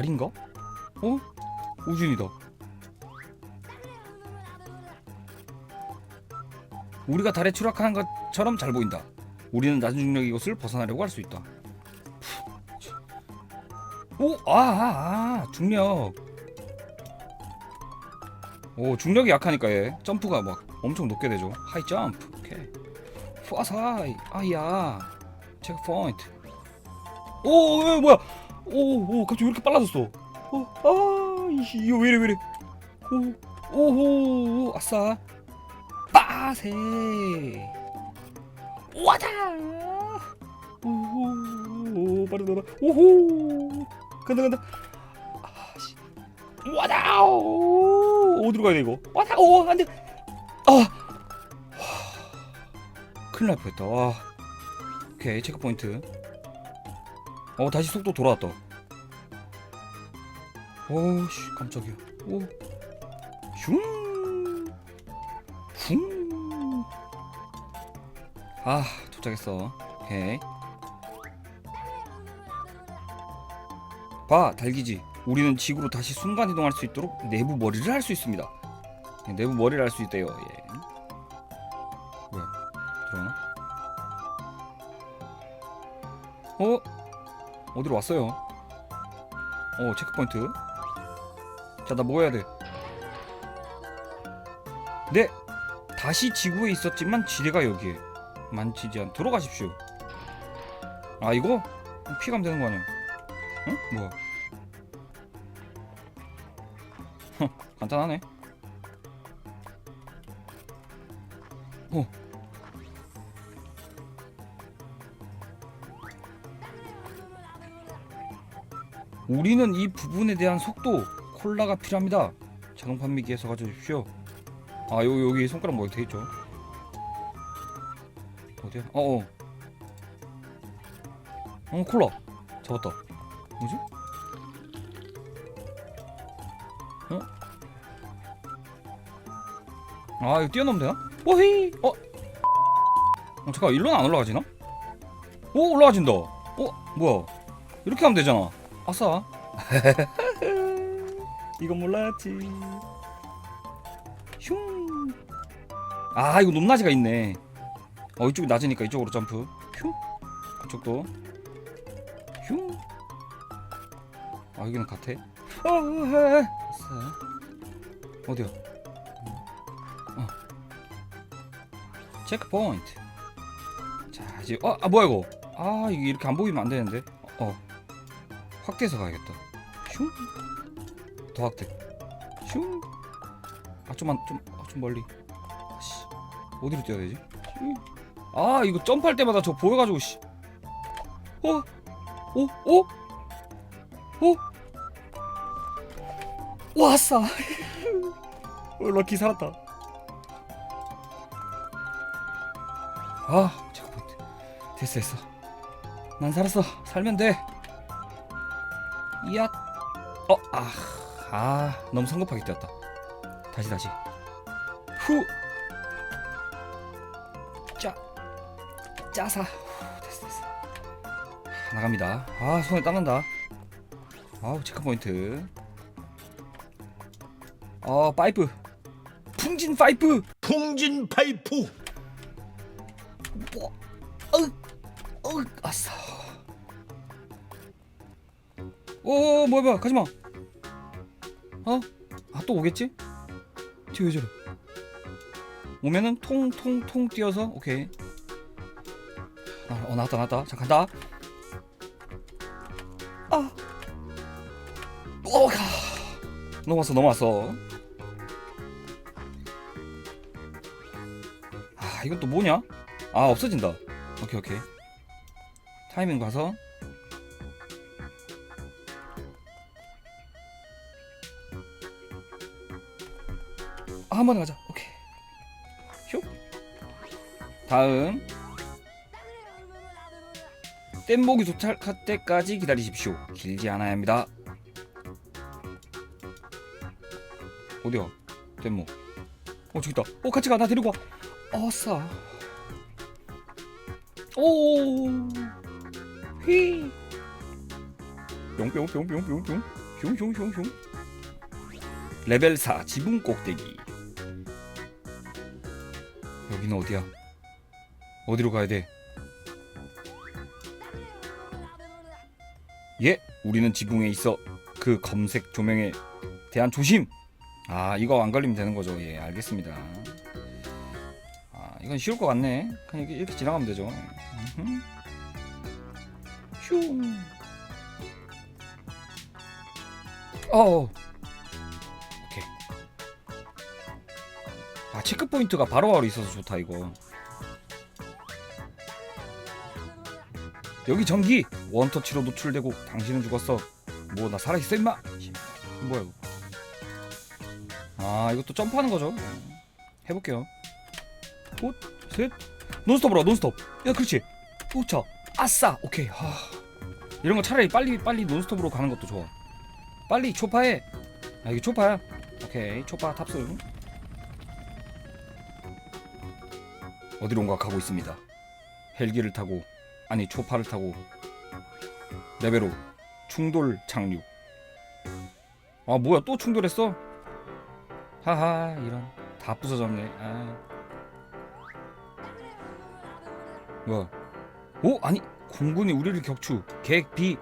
달인가? 어? 우준이다. 우리가 달에 추락하는 것처럼 잘 보인다. 우리는 낮은 중력 이것을 벗어나려고 할 수 있다. 오, 아, 아, 아, 중력. 오, 중력이 약하니까 얘 점프가 막 엄청 높게 되죠. 하이 점프. 오케이. 파사이. 아야. 체크 포인트. 오, 에, 뭐야? 오, 오, 갑자기 왜 이렇게 빨라졌어? 어, 아, 이씨, 이거 왜 이래, 왜 이래? 오, 오호, 아싸. 빠세. 와다. 오호, 빠르다. 오호. 간다, 간다. 아씨. 와다. 어디로 가야 돼 이거? 와다. 오, 안 돼. 아. 와. 큰일 날 뻔했다. 와. 오케이, 체크 포인트. 어, 다시 속도 돌아왔다. 오씨 깜짝이야 오 슝. 슝. 아 도착했어 오케이 봐 달기지 우리는 지구로 다시 순간 이동할 수 있도록 내부 머리를 할 수 있습니다 네, 내부 머리를 할 수 있대요 예. 뭐야 들어오나? 어? 어디로 왔어요? 어 체크포인트 자 나 뭐 해야 돼? 네 다시 지구에 있었지만 지뢰가 여기에 만지지 않도록 하십시오 아 이거? 피가면 되는 거 아니야 응? 뭐야 헉, 간단하네 우리는 이 부분에 대한 속도 콜라가 필요합니다. 자동 판매기에서 가져주십시오. 아 여기 여기 손가락 뭐돼 있죠? 어디야? 어 어. 어 콜라 잡았다. 뭐지? 어? 아 이거 뛰어넘으면 되나? 오히 어? 어 잠깐 일로는 안 올라가지나? 오 올라가진다. 어 뭐야? 이렇게 하면 되잖아. 아싸. 이건 몰랐지. 슝. 아 이거 높낮이가 있네. 어 이쪽이 낮으니까 이쪽으로 점프. 슝. 이쪽도. 슝. 아 여기는 같아. 어, 어, 어. 어디야? 어. 체크 포인트. 자 이제 어, 아 뭐야 이거? 아 이게 이렇게 안 보이면 안 되는데. 어. 확대해서 가야겠다. 슝. 더 확대. 슝. 아 좀만 좀, 아, 좀 멀리. 아씨. 어디로 뛰어야 되지? 슝. 아 이거 점프할 때마다 저 보여가지고 씨. 어? 어? 어? 어? 왔어. 어, 럭키 살았다. 아, 체크포인트. 됐어, 됐어. 난 살았어. 살면 돼. 이야. 어, 아, 아, 너무 성급하게 뛰었다. 다시 다시. 후. 짜. 짜사. 후, 됐어 됐어. 하, 나갑니다. 아, 손에 땀 난다. 아우, 체크 포인트. 어, 파이프. 풍진 파이프. 풍진 파이프 뭐, 오, 뭐야, 뭐야, 가지 마. 어? 아, 또 오겠지? 쟤왜 저래? 오면은 통통통 뛰어서 오케이. 아, 어 나왔다 나왔다. 자 간다. 아. 오가. 넘어왔어 넘어왔어. 아 이건 또 뭐냐? 아 없어진다. 오케이 오케이. 타이밍 봐서. 한 번에 가자. 오케이. 휴. 다음. 뗏목이 도착할 때까지 기다리십시오. 길지 않아야 합니다. 어디야? 뗏목. 어 저기 있다. 어 같이 가. 나 데리고 와. 어싸. 오. 휘. 뿅뿅뿅뿅뿅뿅. 흉흉흉흉 레벨 4 지붕 꼭대기 여기는 어디야 어디로 가야 돼 예, 우리는 지붕에 있어. 그 검색 조명에 대한 조심. 아, 이거 안 걸리면 되는 거죠. 예, 알겠습니다. 아, 이건 쉬울 것 같네. 그냥 이렇게, 지나가면 되죠. 슝. 어. 아, 체크 포인트가 바로바로 있어서 좋다 이거. 여기 전기! 원터치로 노출되고 당신은 죽었어. 뭐 나 살아있어 임마! 뭐야 이거? 아 이것도 점프하는 거죠? 해볼게요. 굿셋. 논스톱으로 논스톱. 야 그렇지. 오차 아싸! 오케이. 하. 이런 거 차라리 빨리 빨리 논스톱으로 가는 것도 좋아. 빨리 초파해. 아 이게 초파야? 오케이. 초파 탑승 어디론가 가고 있습니다. 헬기를 타고 아니 초파를 타고. 레벨 5 충돌 착륙. 아 뭐야 또 충돌했어? 하하 이런. 다 부서졌네. 아. 뭐야? 오 아니 공군이 우리를 격추. 계획 B.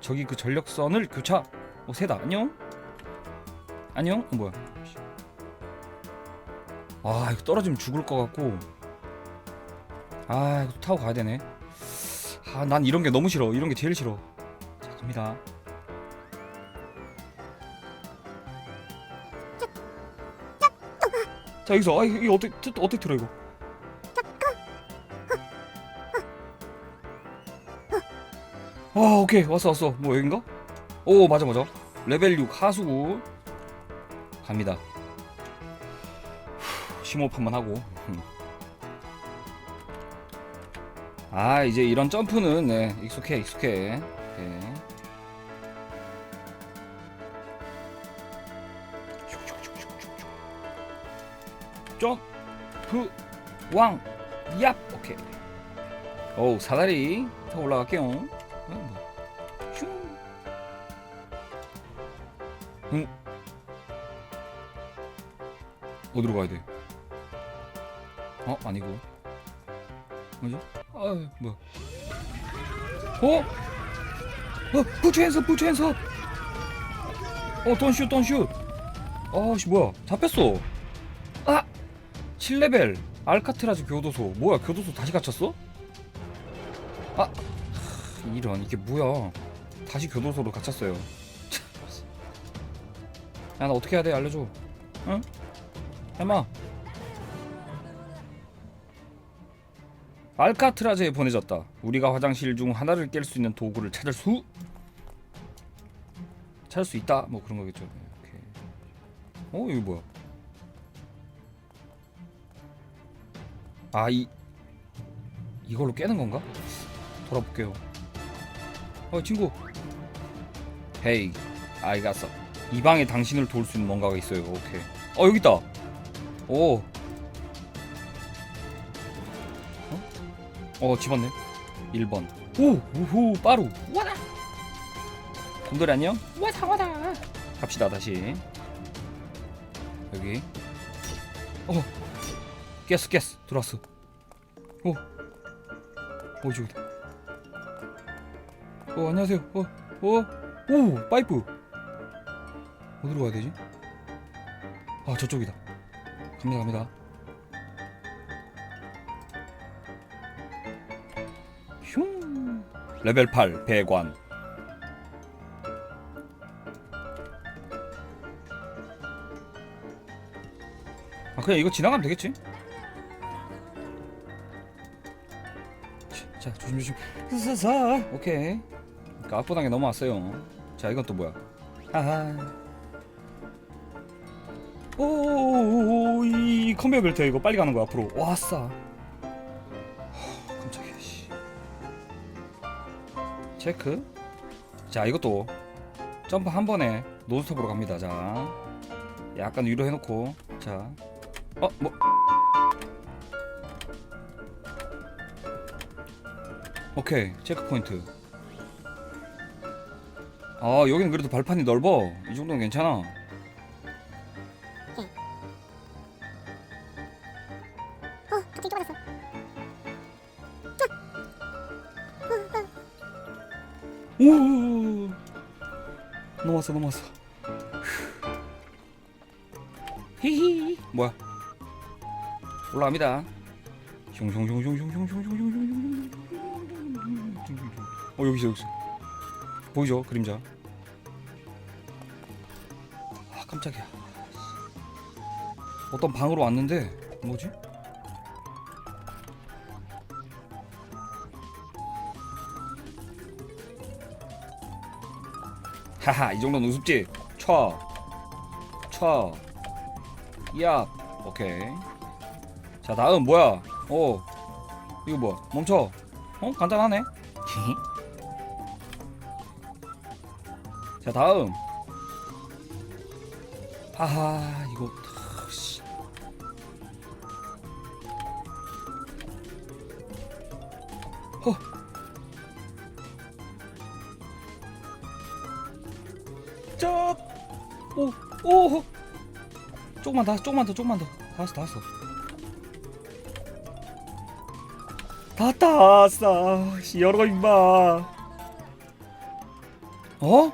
저기 그 전력선을 교차. 어 새다. 안녕? 안녕? 어, 뭐야? 아 이거 떨어지면 죽을 것 같고 아 이거 타고 가야 되네 아, 난 이런 게 너무 싫어. 이런 게 제일 싫어. 자, 갑니다. 자, 여기서 아, 이거 어떻게 저, 어떻게 들어 이거? 아, 오케이. 왔어, 왔어. 뭐 여긴가? 오, 맞아, 맞아. 레벨 6 하수구 갑니다. 후, 심호흡 한번 하고. 아 이제 이런 점프는 네, 익숙해 익숙해 네. 점프 왕 얍 오케이 오 사다리 타고 올라갈게요 어, 뭐. 슝. 응. 어디로 가야 돼? 어 아니고 뭐지? 아 뭐야? 어? 어 부츠 핸서 어 돈슛 돈슛 아 씨 뭐야. 잡혔어. 아 7레벨. 알카트라즈 교도소. 뭐야 교도소 다시 갇혔어? 아 하, 이런 이게 뭐야. 다시 교도소로 갇혔어요. 야 나 어떻게 해야 돼? 알려줘. 응? 해마 알카트라즈에 보내졌다. 우리가 화장실 중 하나를 깰 수 있는 도구를 찾을 수 찾을 수 있다. 뭐 그런 거겠죠. 오케이. 어 이거 뭐야? 아이 이걸로 깨는 건가? 돌아볼게요. 어 친구. 헤이, 아이 갔어. 이 방에 당신을 도울 수 있는 뭔가가 있어요. 오케이. 어 여기 있다. 오. 어 집었네. 1번. 오 우후 빠루. 와라. 곰돌이 안녕? 와다 와다 갑시다 다시. 여기. 어 깼어 깼어. 들어왔어. 오 오, 저기다 어 안녕하세요. 어어오 파이프. 어디로 가야 되지? 아 저쪽이다. 갑니다 갑니다 레벨 8 배관. 아 그냥 이거 지나가면 되겠지? 자 조심조심. 사사 오케이. 까쁘당에 넘어왔어요. 자 이건 또 뭐야? 하하. 오이 컨베이어 벨트 이거. 빨리 가는 거야 앞으로. 와싸 체크. 자 이것도 점프 한 번에 논스톱으로 갑니다. 자 약간 위로 해놓고. 자 어? 뭐. 오케이 체크 포인트. 아 여기는 그래도 발판이 넓어. 이 정도는 괜찮아. 어, 갑자기 좁아졌어. 오 넘었어 넘었어. 히히. 뭐야? 올라갑니다. 어 여기 있어 여기 있어 보이죠 그림자 아 깜짝이야 어떤 방으로 왔는데 뭐지 하하 이 정도는 우습지? 쳐. 쳐. 야 오케이. 자 다음 뭐야? 어 이거 뭐야? 멈춰. 어? 간단하네. 자 다음. 하하 이거 짭! 오, 오, 조금만 더, 조금만 더, 조금만 더. 다 왔어, 다 왔어. 다 땄어. 씨, 열어가 임마. 어?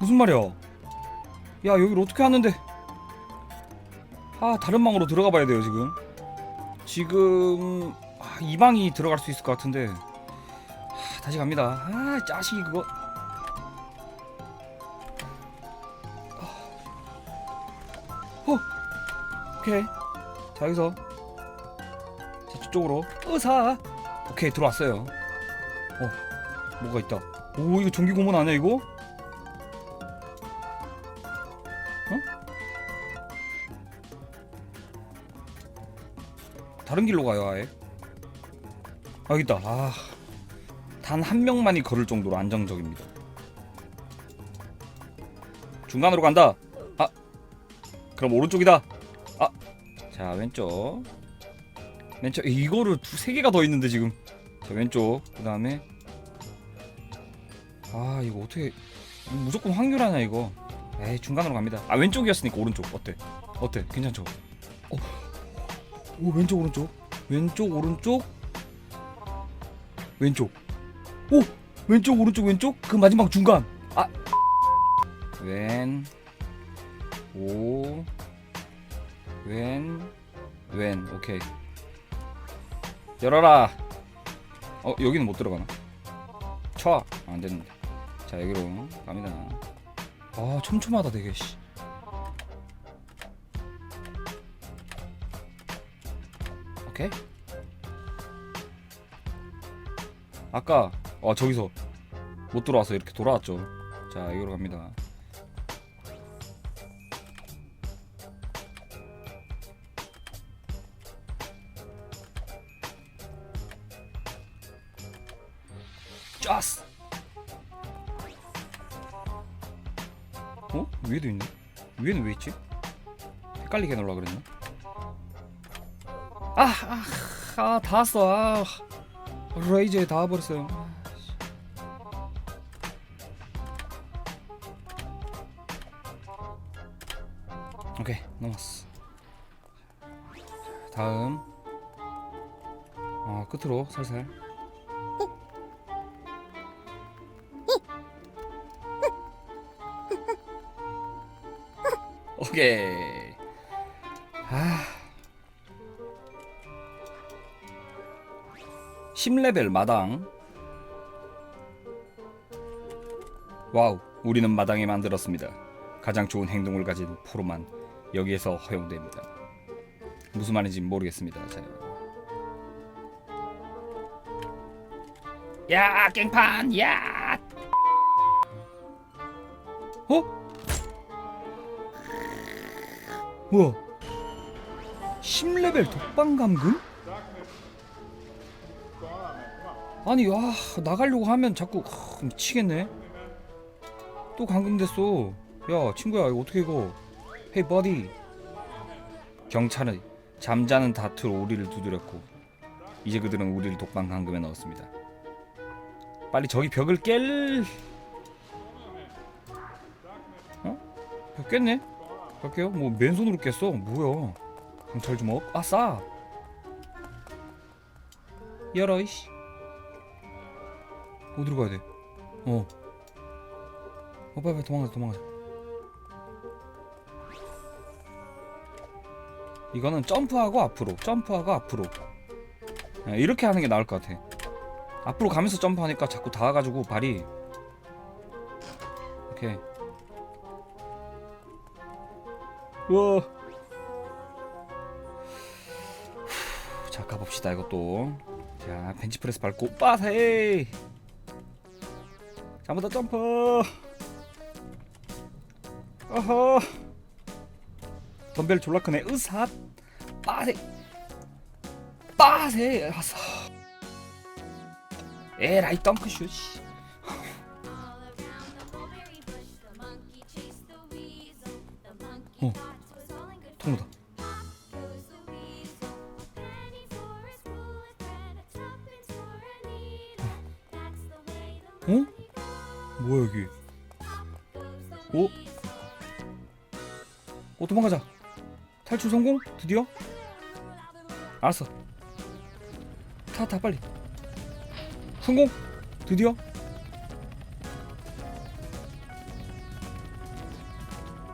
무슨 말이야? 야, 여기를 어떻게 하는데? 아, 다른 방으로 들어가 봐야 돼요, 지금. 지금 아, 이 방이 들어갈 수 있을 것 같은데. 아, 다시 갑니다. 아, 짜식이 그거. 오케이. 자 여기서 자 저쪽으로 으사. 오케이 들어왔어요. 어 뭐가 있다. 오 이거 전기 고문 아니야 이거? 어? 다른 길로 가요 아예. 아 여기 있다. 아. 단 한 명만이 걸을 정도로 안정적입니다. 중간으로 간다. 아. 그럼 오른쪽이다. 자 왼쪽. 왼쪽 이거를 두 세 개가 더 있는데 지금. 자 왼쪽. 그 다음에. 아 이거 어떻게 무조건 확률 하냐 이거. 에이 중간으로 갑니다. 아 왼쪽이었으니까 오른쪽. 어때? 어때? 괜찮죠? 어. 오 왼쪽 오른쪽. 왼쪽 오른쪽. 왼쪽. 오! 왼쪽 오른쪽 왼쪽? 그 마지막 중간. 아 왼 오 왼, 왼, 오케이. 열어라. 어, 여기는 못 들어가나? 쳐. 아, 안 됐는데. 자, 여기로 갑니다. 아, 촘촘하다, 되게, 씨. 오케이. 아까, 어, 저기서 못 들어와서 이렇게 돌아왔죠. 자, 여기로 갑니다. 짜스. 어? 위에도 있네. 위에는 왜 있지? 헷갈리게 해놓으려 그랬나? 아, 아, 아, 다 왔어. 아, 레이저에 다 와버렸어요. 아, 씨. 오케이, 넘었어. 다음. 어, 끝으로 살살. 오케이. 아. 10레벨 마당. 와우, 우리는 마당에 만들었습니다. 가장 좋은 행동을 가진 프로만 여기에서 허용됩니다. 무슨 말인지 모르겠습니다. 자. 야, 깽판, 야! 어? 뭐야? 10레벨 독방 감금? 아니 와 나가려고 하면 자꾸 하, 미치겠네. 또 감금됐어. 야 친구야 이거 어떻게 이거? 헤이 버디 경찰은 잠자는 다투로 우리를 두드렸고 이제 그들은 우리를 독방 감금에 넣었습니다. 빨리 저기 벽을 깰. 깼네? 갈게요. 뭐 맨손으로 깼어. 뭐야? 강철 주먹. 아싸. 열어 이씨. 어디로 가야 돼? 어. 어 빨리 도망가자 도망가자. 이거는 점프하고 앞으로 점프하고 앞으로 예, 이렇게 하는 게 나을 것 같아. 앞으로 가면서 점프하니까 자꾸 닿아가지고 발이 이렇게 우와. 후, 자 가봅시다 이것도. 자 벤치프레스 밟고 빠세! 잘못다 점프! 어허! 덤벨 졸라 크네. 으삿 빠세! 빠세! 아싸 에라이 덩크슛 어. 통로다. 어? 뭐야 여기? 오? 오 도망가자. 탈출 성공? 드디어? 알았어. 타 타 빨리. 성공? 드디어?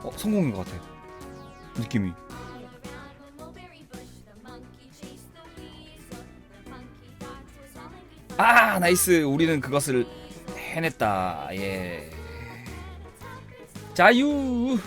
어 성공인 것 같아 느낌이. 아 나이스. 우리는 그것을 해냈다. 예. 자유